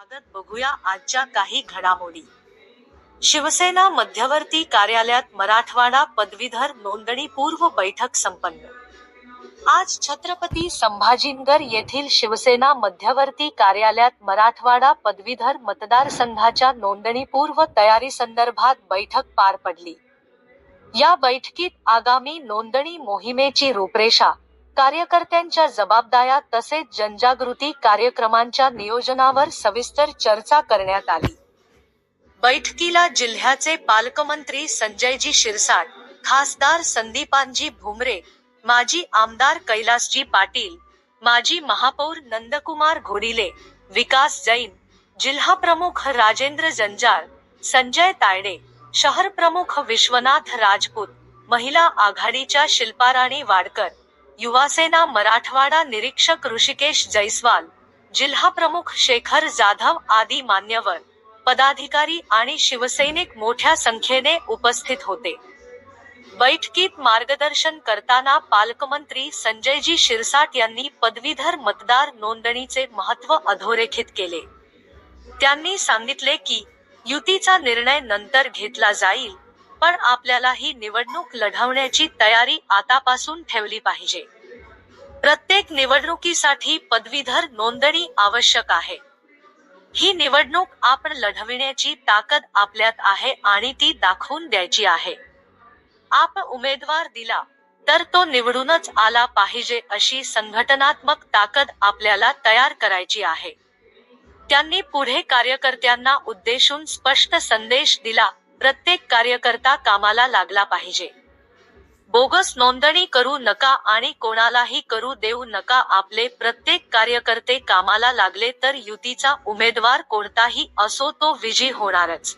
स्वागत बघूया आजच्या काही घडामोडी. शिवसेना मध्यवर्ती कार्यालयात मराठवाडा पदवीधर नोंदणीपूर्व बैठक संपन्न. आज छत्रपती संभाजीनगर येथील शिवसेना मध्यवर्ती कार्यालयात मराठवाडा पदवीधर मतदारसंघाच्या नोंदणीपूर्व तयारीसंदर्भात बैठक पार पडली. या बैठकीत आगामी नोंदणी मोहिमेची रूपरेषा कार्यकर्त्यांच्या जबाबदाऱ्या तसेच जनजागृती कार्यक्रमांच्या नियोजनावर सविस्तर चर्चा करण्यात आली. बैठकीला जिल्ह्याचे पालकमंत्री संजयजी शिरसाट खासदार संदीपानजी भुमरे माजी आमदार कैलासजी पाटील माजी महापौर नंदकुमार घोडिले विकास जैन जिल्हा प्रमुख राजेंद्र जंजाळ संजय तायडे शहर प्रमुख विश्वनाथ राजपूत महिला आघाडीच्या शिल्पाराणी वाडकर युवासेना मराठवाडा निरीक्षक ऋषिकेश जैस्वाल जिल्हा प्रमुख शेखर जाधव आदी मान्यवर पदाधिकारी आणि शिवसैनिक मोठ्या संख्येने उपस्थित होते. बैठकीत मार्गदर्शन करताना पालकमंत्री संजयजी शिरसाट यांनी पदवीधर मतदार नोंदणीचे महत्त्व अधोरेखित केले. त्यांनी सांगितले की युतीचा निर्णय नंतर घेतला जाईल पण आपल्याला ही निवडणूक लढवण्याची तयारी आतापासून ठेवली पाहिजे. प्रत्येक निवडणुकीसाठी पदवीधर नोंदणी आवश्यक आहे. ही निवडणूक आपण लढविण्याची ताकद आपल्यात आहे आणि ती दाखवून द्यायची आहे. आप उमेदवार दिला तर तो निवडूनच आला पाहिजे अशी संघटनात्मक ताकद आपल्याला तयार करायची आहे. त्यांनी पुढे कार्यकर्त्यांना उद्देशून स्पष्ट संदेश दिला प्रत्येक कार्यकर्ता कामाला लागला पाहिजे. बोगस नोंदणी करू नका आणि कोणालाही करू देऊ नका. आपले प्रत्येक कार्यकर्ते कामाला लागले तर युतीचा उमेदवार कोणताही असो तो विजयी होणारच.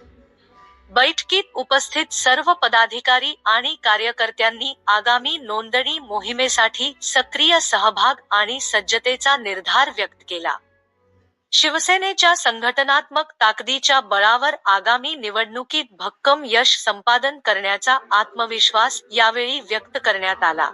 बैठकीत उपस्थित सर्व पदाधिकारी आणि कार्यकर्त्यांनी आगामी नोंदणी मोहिमेसाठी सक्रिय सहभाग आणि सज्जतेचा निर्धार व्यक्त केला. शिवसेनेच्या संघटनात्मक ताकदीच्या बळावर आगामी निवडणुकीत भक्कम यश संपादन करण्याचा आत्मविश्वास यावेळी व्यक्त करण्यात आला.